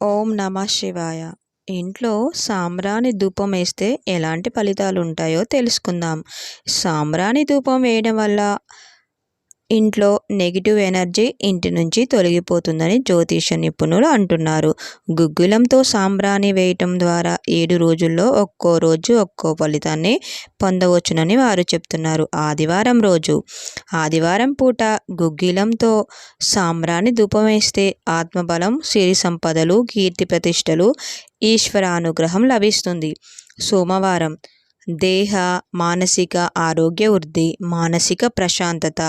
ఓం నమ శివాయ. ఇంట్లో సాంబ్రాణి ధూపం వేస్తే ఎలాంటి ఫలితాలు ఉంటాయో తెలుసుకుందాం. సాంబ్రాణి ధూపం వేయడం వల్ల ఇంట్లో నెగిటివ్ ఎనర్జీ ఇంటి నుంచి తొలగిపోతుందని జ్యోతిష నిపుణులు అంటున్నారు. గుగ్గులంతో సాంబ్రాణి వేయటం ద్వారా ఏడు రోజుల్లో ఒక్కో రోజు ఒక్కో ఫలితాన్ని పొందవచ్చునని వారు చెప్తున్నారు. ఆదివారం రోజు. ఆదివారం పూట గుగ్గిలంతో సాంబ్రాణి ధూపం వేస్తే ఆత్మబలం సిరి సంపదలు కీర్తి ప్రతిష్టలు ఈశ్వరానుగ్రహం లభిస్తుంది. సోమవారం. దేహ మానసిక ఆరోగ్య వృద్ధి మానసిక ప్రశాంతత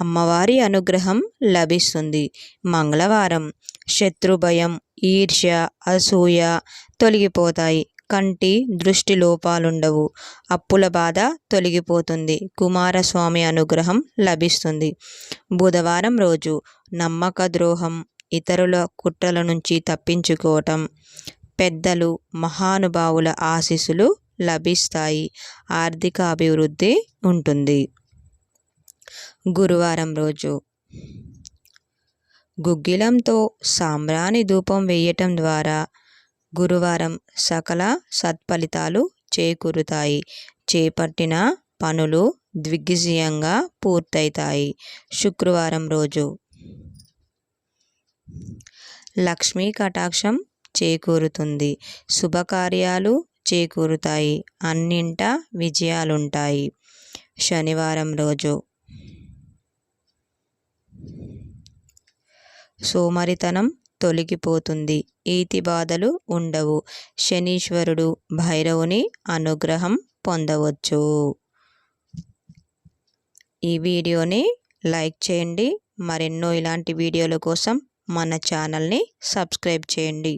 అమ్మవారి అనుగ్రహం లభిస్తుంది. మంగళవారం. శత్రుభయం ఈర్ష్య అసూయ తొలగిపోతాయి. కంటి దృష్టి లోపాలుండవు. అప్పుల బాధ తొలగిపోతుంది. కుమారస్వామి అనుగ్రహం లభిస్తుంది. బుధవారం రోజు నమ్మక ద్రోహం ఇతరుల కుట్రల నుంచి తప్పించుకోవటం పెద్దలు మహానుభావుల ఆశీస్సులు లభిస్తాయి. ఆర్థిక అభివృద్ధి ఉంటుంది. గురువారం రోజు. గుగ్గిలంతో సాంబ్రాణి ధూపం వేయటం ద్వారా గురువారం సకల సత్ఫలితాలు చేకూరుతాయి. చేపట్టిన పనులు దిగ్విజయంగా పూర్తవుతాయి శుక్రవారం రోజు. లక్ష్మీ కటాక్షం చేకూరుతుంది. శుభకార్యాలు చేకూరుతాయి. అన్నింట విజయాలుంటాయి. శనివారం రోజు సోమరితనం తొలగిపోతుంది. ఈతి బాధలు ఉండవు. శనీశ్వరుడు భైరవుని అనుగ్రహం పొందవచ్చు. ఈ వీడియోని లైక్ చేయండి. మరెన్నో ఇలాంటి వీడియోల కోసం మన ఛానల్ని సబ్స్క్రైబ్ చేయండి.